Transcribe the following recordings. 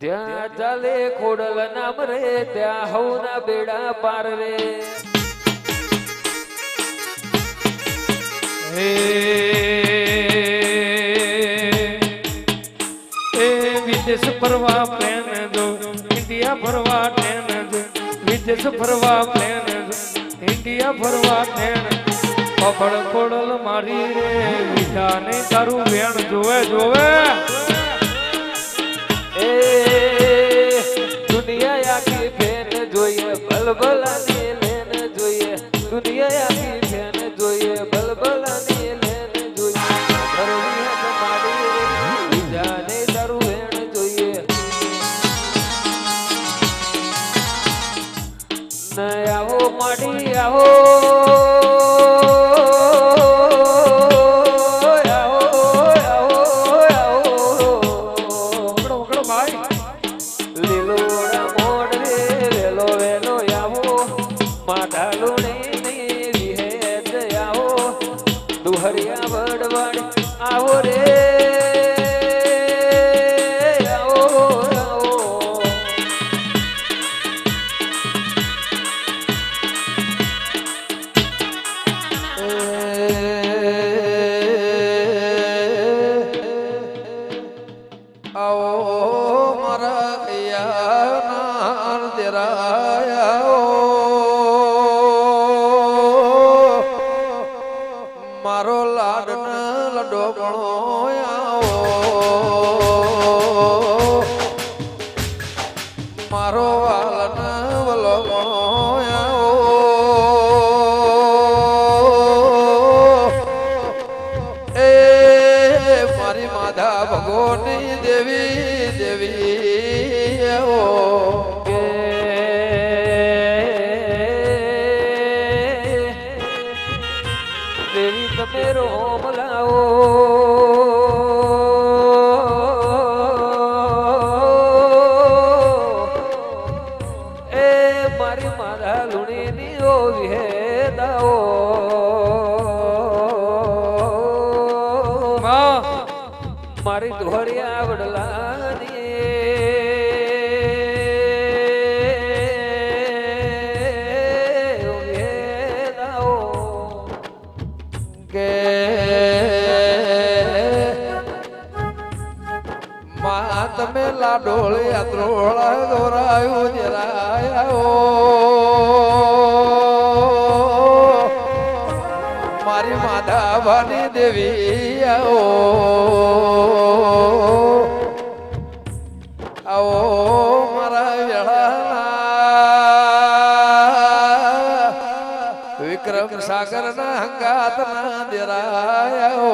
જ્યાં ચાલે ખોડલ નામ રે, ત્યાં હવના બેડા પાર રે. હે વિદેશ ફરવા પ્લેન દો ઇન્ડિયા ફરવા ટ્રેન દો વિદેશ ફરવા પ્લેન દો ઇન્ડિયા ફરવા ટ્રેન પકડ ખોડલ મારી રે વિધાને તારું વેણ જોવે જોવે. પકડો યાર દેવી આવો આવો મારા વેળાના વિક્રમ સાગર ના હંગાત ના દેરાયો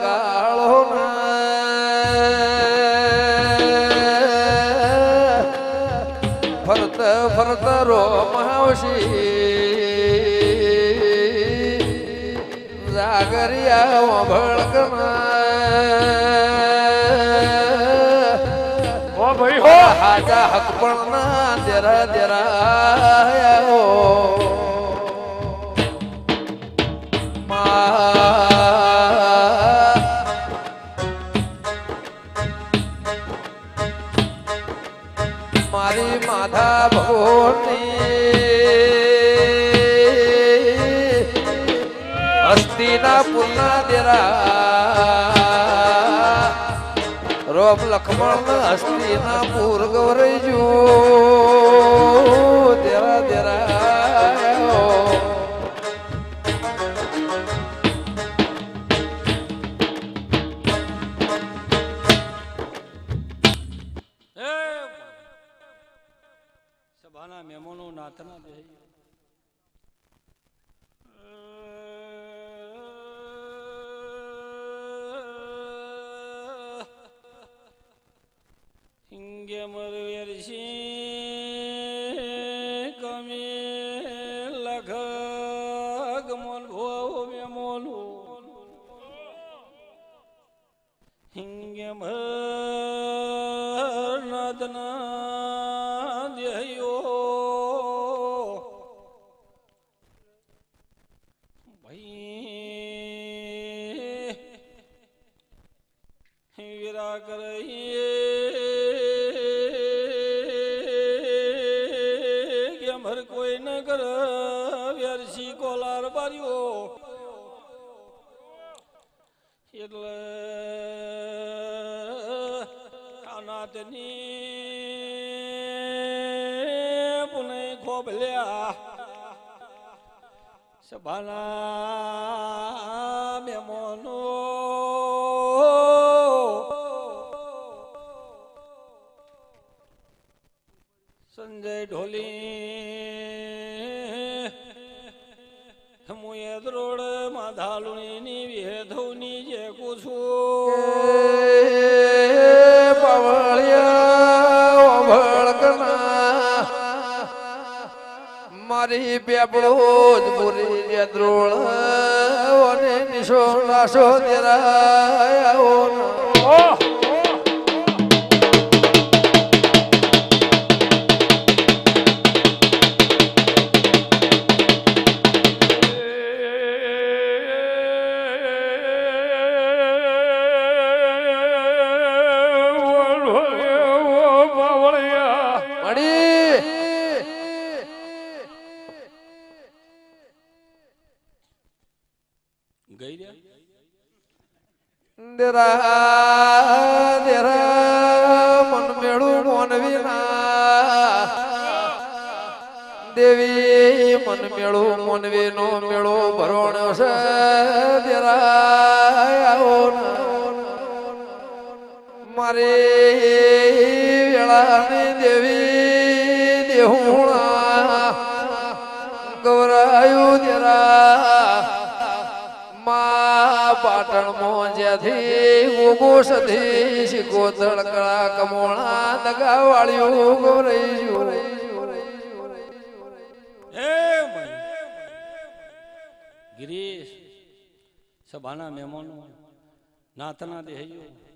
વગાળો ફરત ફરત રો માવશી જાગરિયા ભળકના ભાઈ હો. હાજા હક પણ ના દેરા દેરા મારી માધા ભગવતી હસ્તીના પુના દેરા. રોમ લખમણ હસ્તી ના પૂર ગૌરજો દેરા. તેરા સભાના મહેમાનો નાતના દે વીરા કે અમર કોઈ ન કર વ્યરસી કોલાર બાર્યો એટલે અનાથની પુને ખોબલ્યા. સભાના મહેમાનો સંજય ઢોલી. હું એ દ્રોડ માધાલુણીની વિહેધવની જે કુછું. પવળિયા ભળકના મારી બેબળો જ પૂરી જે દ્રોળ. અને નિશો લાશો તેરા મળી ગઈ રહ્યા? દેરા દેરા મન મેળું મોનવીના દેવી મન મેળું મન વિનો મેળો ભરોણ છે દેરા મારે વેળાની દેવી દેહુણા. ગૌરાયું દેરા પાટણ મોજ્યાથી ઉગોષથી શિકોતળ કળા કમોણા દગા વાળ્યું ગોરૈયું. ગિરીશ સભાના મહેમાનો નાથના દેહયો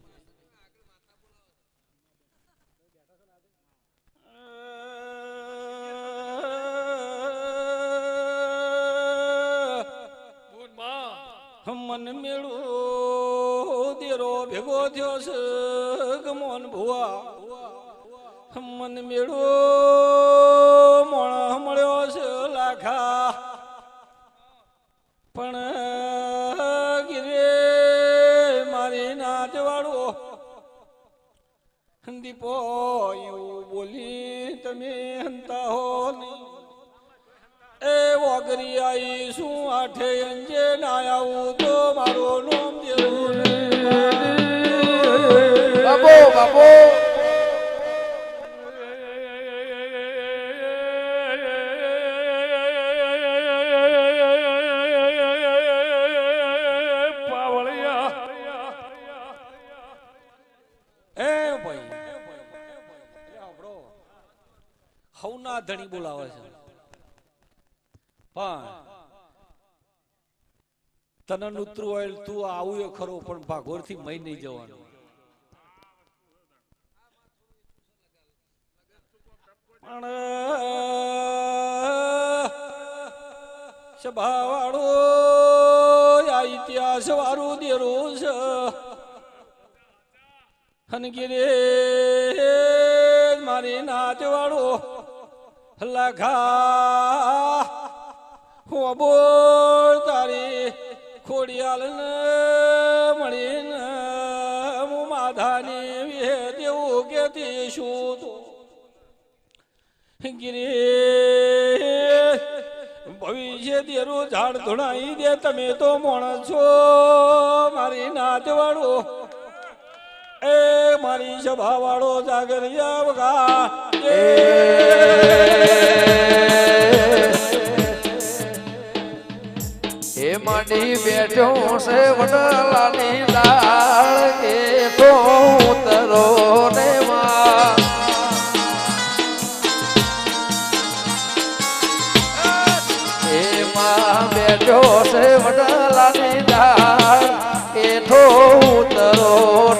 મન મેળું દેરો ભેગો થયો છે ગમોન ભુવા. મન મેળું મોણ મળ્યો છે લાખા. પણ ગીરે મારી નાચ વાળો. દીપો બોલી તમે હંતા હો નહીં. એ વગરી આઈ શું આઠે અંજે ના આવું તો મારો નોમ દેવું તને નૂતરું હોય તું આવું ખરો, પણ ભાગોરથી મઈ નહીં જવાનું. પણ, સભાવાળો, આ ઇતિહાસ વાળું દેરું છે. હનગીરે, મારી નાચ વાળો લખા હું બોલ તારી ખોડિયાલ ને મળીને હું માધાની વિહે દેવું કે શું ગિરે ભવિષ્ય દેરું ઝાડ ધોણાઈ દે, તમે તો મોણ છો મારી નાચ વાળો એ મારી સભા વાળો જાગરિયા વગા. માંડી બેઠો છે વડલાની લાળ. કે તો ઉતરો ને માં બેઠો છે વડલાની લાળ. કે તો ઉતરો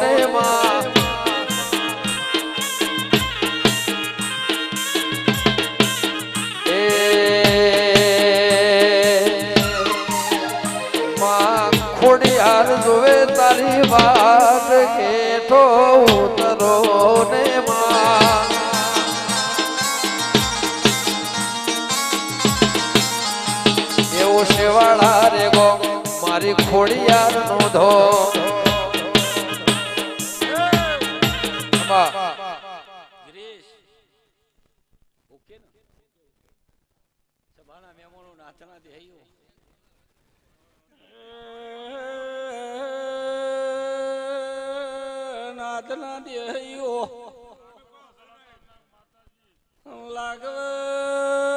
શેવાળા રે ગો, મારી ખોડિયાર નો ધો ગિરીશ, ઓકે ને? સભાના મહેમાનો નાચના દેહૈયો નાચના દેહૈયો લાગવ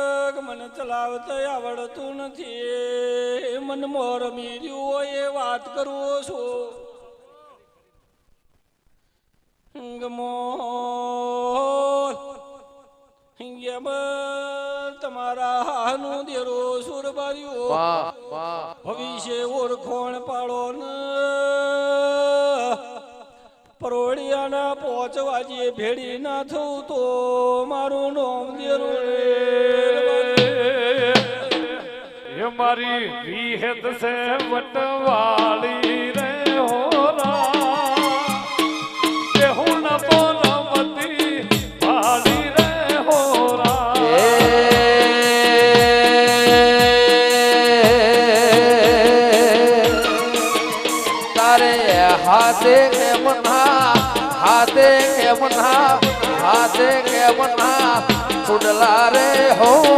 મને ચલાવતા આવડતું નથી. મન મોર મીર્યું હોય એ વાત કરવો છું. ગમો તમારા હાનું દેરો સુર બાર્યો. ભવિષ્ય ઓળખોણ પાડો ને. પરોળિયાના પોચ વાજે ભેડી ના થવું તો મારું નોમ દેરો મારી વિહેત છે વટવાળી રે હોરા. હું હાથે કેમ ના, હાથે કેમ ના, હાથે કેમ ના છોડલા રે હોરા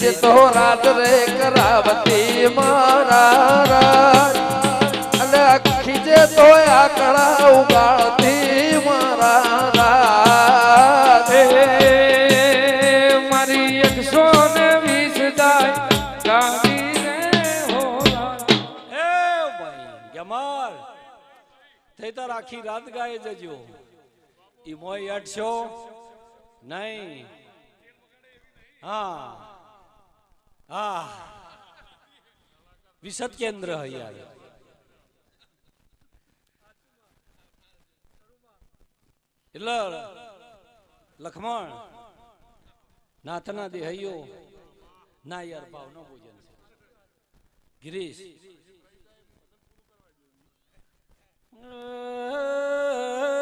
રીચ તો રાત રે કરાવતી મારા રાજ. અને ખીજે તો આકડા ઉગાડતી મારા રાજ. મારી એકસો ને વીસ જાય ગમાર થઈ તાર આખી રાત ગાય જજો. ઈ મોય અટશો નહીં. હા. હા વિસદ કેન્દ્ર હૈયાર એટલે લખમણ, નાથના દેહૈયો, ના યાર, ભાવનો ભોજન છે. ગિરીશ. તમારે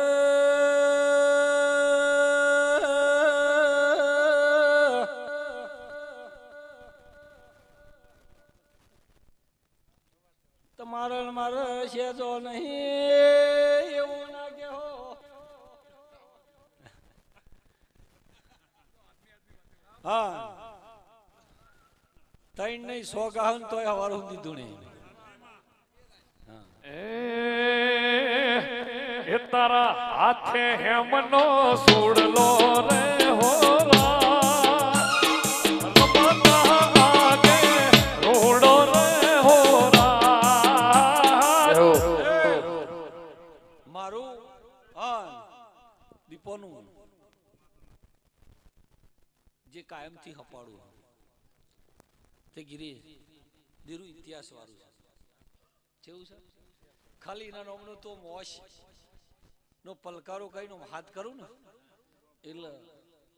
મારે તો નહીં, એવું ના કેહો હા. ત્રણ નહીં સો ગાહન તો હવારું દીધું નહીં એ તારા હાથે હેમનો સોડલો રે. દીપોનું જે કાયમથી હપાડું તે ગિરીશ, ધીરુ ઇતિહાસ વાળું છે. કેવું છે? ખાલી એના નામનો તો મોશ નો પલકારો કઈ નો હાથ કરું ને? એટલે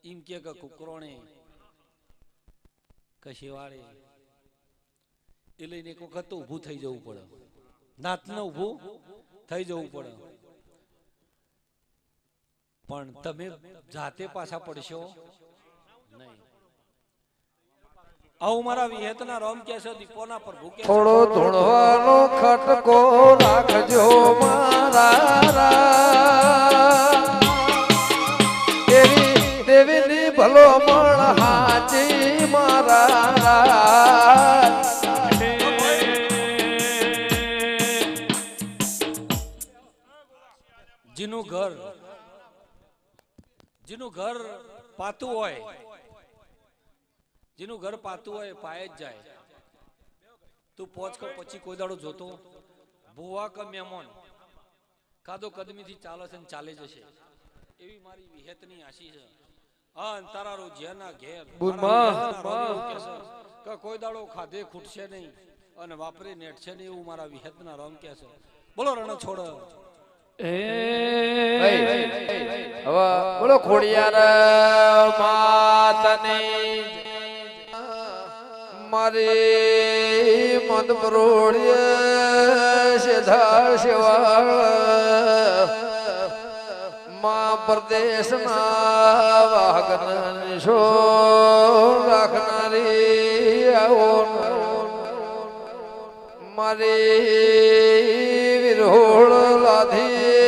એમ કે કુકરોણે કે શિવાળે એટલે એને એક વખત ઊભું થઈ જવું પડે. નાતને ઊભું થઈ જવું પડે. પણ તમે જાતે પાછા પડશો નહીં આવું મારા વિહેતના રોમ કે છે દીપોના પર ભૂકે થોડો ધૂણવાનો ખટકો રાખજો મારા રા. એવી દેવીની ભલો મણ હાચી મારા રા. જેનું ઘર જેનું ઘર પાતું હોય જેનું ઘર પાતું હોય પાય જ જાય. તું પોચ કર પછી કોઈ દાડો જોતો ભુવા કે મેમોન. કાદો કદમીથી ચાલે છે ને ચાલે જશે. એવી મારી વિહેતની આશી છે. હા અને તારા રોજિયાના ઘેર છે કે કોઈ દાડો ખાધે ખૂટશે નહીં અને વાપરે નેટશે નહીં એવું મારા વિહેતના રમ કહે છે બોલો રણ છોડ એ હવે બોલો ખોડિયાર માતની મારી મત મરોડીએ સીધા શિવાળમાં પ્રદેશના વાગન શો રાખનારી આવો મારી વિરોળ લાધી